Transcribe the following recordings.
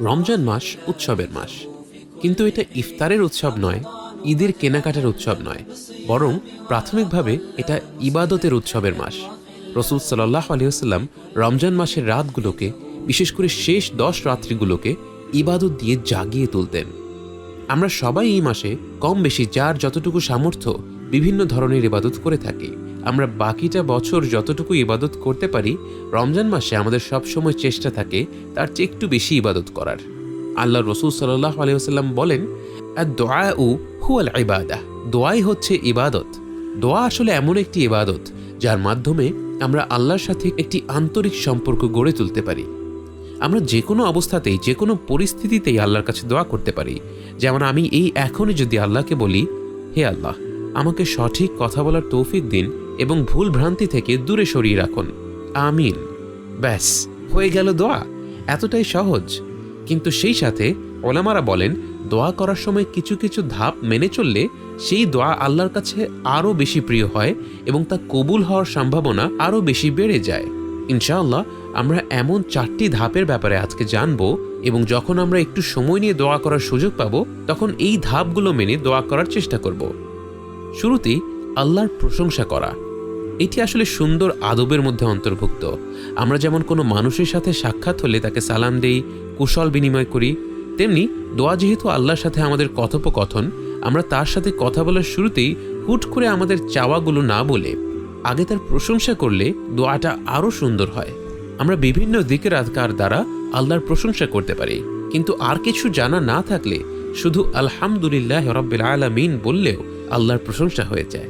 রমজান মাস উৎসবের মাস। কিন্তু এটা ইফতারের উৎসব নয়, ঈদের কেনাকাটার উৎসব নয়, বরং প্রাথমিকভাবে এটা ইবাদতের উৎসবের মাস। রসুল সাল্লাহ আলিয়াল্লাম রমজান মাসের রাতগুলোকে, বিশেষ করে শেষ দশ রাত্রিগুলোকে ইবাদত দিয়ে জাগিয়ে তুলতেন। আমরা সবাই এই মাসে কম বেশি যার যতটুকু সামর্থ্য বিভিন্ন ধরনের ইবাদত করে থাকি। আমরা বাকিটা বছর যতটুকু ইবাদত করতে পারি, রমজান মাসে আমাদের সবসময় চেষ্টা থাকে তার চেয়ে একটু বেশি ইবাদত করার। আল্লাহ রসুল সাল্লাহ আলিয়াল্লাম বলেন দোয়া উ হুয়াল ইবাদা দোয়াই হচ্ছে ইবাদত। দোয়া আসলে এমন একটি ইবাদত যার মাধ্যমে আমরা আল্লাহর সাথে একটি আন্তরিক সম্পর্ক গড়ে তুলতে পারি। আমরা যে কোনো অবস্থাতেই, যে কোনো পরিস্থিতিতেই আল্লাহর কাছে দোয়া করতে পারি। যেমন আমি এই এখনই যদি আল্লাহকে বলি, হে আল্লাহ, আমাকে সঠিক কথা বলার তৌফিক দিন এবং ভুল ভ্রান্তি থেকে দূরে সরিয়ে রাখুন। আমিন। ব্যাস, হয়ে গেল দোয়া। এতটাই সহজ। কিন্তু সেই সাথে ওলামারা বলেন, দোয়া করার সময় কিছু কিছু ধাপ মেনে চললে সেই দোয়া আল্লাহর কাছে আরও বেশি প্রিয় হয় এবং তা কবুল হওয়ার সম্ভাবনা আরও বেশি বেড়ে যায়। ইনশাআল্লাহ, আমরা এমন চারটি ধাপের ব্যাপারে আজকে জানব এবং যখন আমরা একটু সময় নিয়ে দোয়া করার সুযোগ পাবো, তখন এই ধাপগুলো মেনে দোয়া করার চেষ্টা করব। শুরুতেই আল্লাহর প্রশংসা করা। এটি আসলে সুন্দর আদবের মধ্যে অন্তর্ভুক্ত। আমরা যেমন কোনো মানুষের সাথে সাক্ষাৎ হলে তাকে সালাম দেই, কুশল বিনিময় করি, তেমনি দোয়া যেহেতু আল্লাহর সাথে আমাদের কথোপকথন, আমরা তার সাথে কথা বলার শুরুতেই হুট করে আমাদের চাওয়াগুলো না বলে আগে তার প্রশংসা করলে দোয়াটা আরও সুন্দর হয়। আমরা বিভিন্ন দিকের আধকার দ্বারা আল্লাহর প্রশংসা করতে পারি, কিন্তু আর কিছু জানা না থাকলে শুধু আলহামদুলিল্লাহ রব্বিল আলামিন বললেও আল্লাহর প্রশংসা হয়ে যায়।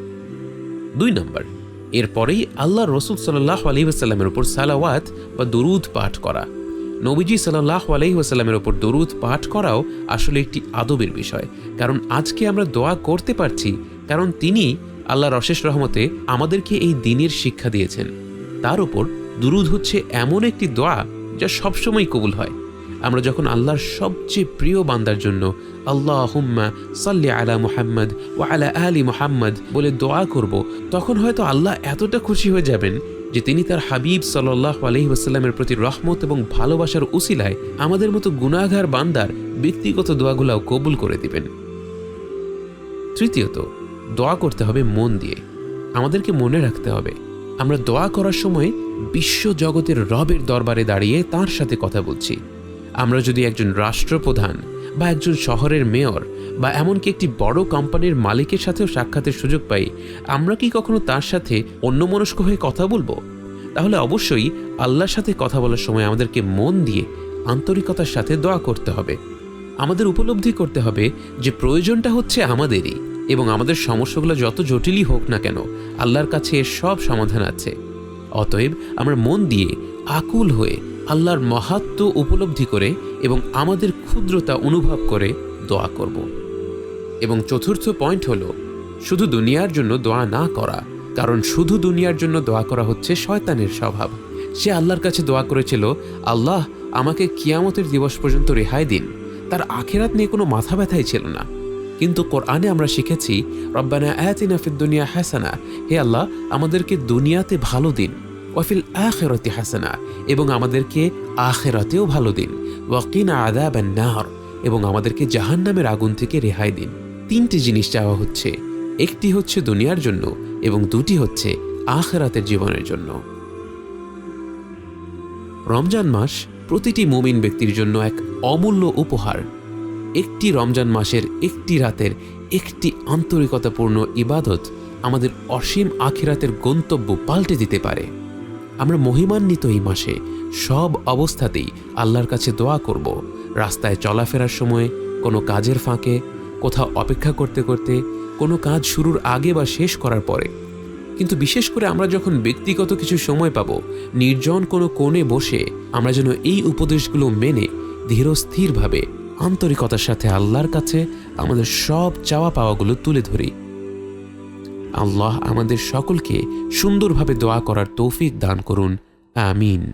দুই নম্বর, এরপরেই আল্লাহ রসুল সাল্লাহ আলহিহাস্লামের উপর সালাওয়াত বা দরুদ পাঠ করা। নবীজি সাল্লাহ আলহিহাস্লামের উপর দরুদ পাঠ করাও আসলে একটি আদবের বিষয়, কারণ আজকে আমরা দোয়া করতে পারছি, কারণ তিনি আল্লাহর অশেষ রহমতে আমাদেরকে এই দিনের শিক্ষা দিয়েছেন। তার উপর দুরুদ হচ্ছে এমন একটি দোয়া যা সবসময় কবুল হয়। আমরা যখন আল্লাহর সবচেয়ে প্রিয় বান্দার জন্য আল্লাহ হুম্মা সাল্লি আলা মুহাম্মদ ও আলা আলী মুহাম্মদ বলে দোয়া করব, তখন হয়তো আল্লাহ এতটা খুশি হয়ে যাবেন যে তিনি তার হাবিব সাল্লাহ আলহি প্রতি রহমত এবং ভালোবাসার উসিলায় আমাদের মতো গুণাগার বান্দার ব্যক্তিগত দোয়াগুলাও কবুল করে দিবেন। তৃতীয়ত দোয়া করতে হবে মন দিয়ে। আমাদেরকে মনে রাখতে হবে। আমরা দোয়া করার সময় বিশ্ব জগতের রবের দরবারে দাঁড়িয়ে তার সাথে কথা বলছি। আমরা যদি একজন রাষ্ট্রপ্রধান বা একজন শহরের মেয়র বা এমনকি একটি বড় কোম্পানির মালিকের সাথেও সাক্ষাতের সুযোগ পাই, আমরা কি কখনো তার সাথে অন্যমনস্ক হয়ে কথা বলব? তাহলে অবশ্যই আল্লাহর সাথে কথা বলার সময় আমাদেরকে মন দিয়ে আন্তরিকতার সাথে দোয়া করতে হবে। আমাদের উপলব্ধি করতে হবে যে প্রয়োজনটা হচ্ছে আমাদেরই। এবং আমাদের সমস্যাগুলো যত জটিলই হোক না কেন, আল্লাহর কাছে এর সব সমাধান আছে। অতএব আমরা মন দিয়ে আকুল হয়ে আল্লাহর মহাত্ম উপলব্ধি করে এবং আমাদের ক্ষুদ্রতা অনুভব করে দোয়া করব। এবং চতুর্থ পয়েন্ট হলো, শুধু দুনিয়ার জন্য দোয়া না করা, কারণ শুধু দুনিয়ার জন্য দোয়া করা হচ্ছে শয়তানের স্বভাব। সে আল্লাহর কাছে দোয়া করেছিল, আল্লাহ, আমাকে কিয়ামতের দিবস পর্যন্ত রেহাই দিন। তার আখেরাত নিয়ে কোনো মাথা ব্যথাই ছিল না। কিন্তু কোরআনে আমরা শিখেছি, রব্বানা আয়াতিনা ফিদ দুনিয়া হাসানা হে আল্লাহ, আমাদেরকে দুনিয়াতে ভালো দিন ওয়াফিল আখেরতে হাসানা এবং আমাদেরকে আখেরাতেও ভালো দিন ওয়াকিনা আদাব নাহর এবং আমাদেরকে জাহান্নামের আগুন থেকে রেহাই দিন। তিনটি জিনিস চাওয়া হচ্ছে, একটি হচ্ছে দুনিয়ার জন্য এবং দুটি হচ্ছে আখেরাতের জীবনের জন্য। রমজান মাস প্রতিটি মুমিন ব্যক্তির জন্য এক অমূল্য উপহার। একটি রমজান মাসের একটি রাতের একটি আন্তরিকতাপূর্ণ ইবাদত আমাদের অসীম আখিরাতের গন্তব্য পাল্টে দিতে পারে। আমরা মহিমান্বিত এই মাসে সব অবস্থাতেই আল্লাহর কাছে দোয়া করব। রাস্তায় চলাফেরার সময়, কোনো কাজের ফাঁকে, কোথাও অপেক্ষা করতে করতে, কোনো কাজ শুরুর আগে বা শেষ করার পরে। কিন্তু বিশেষ করে আমরা যখন ব্যক্তিগত কিছু সময় পাব, নির্জন কোনো কোণে বসে আমরা যেন এই উপদেশগুলো মেনে, ধীরস্থিরভাবে আন্তরিকতার সাথে আল্লাহর কাছে আমাদের সব চাওয়া পাওয়াগুলো তুলে ধরি। আল্লাহ আমাদের সকলকে সুন্দরভাবে দোয়া করার তৌফিক দান করুন। আমিন।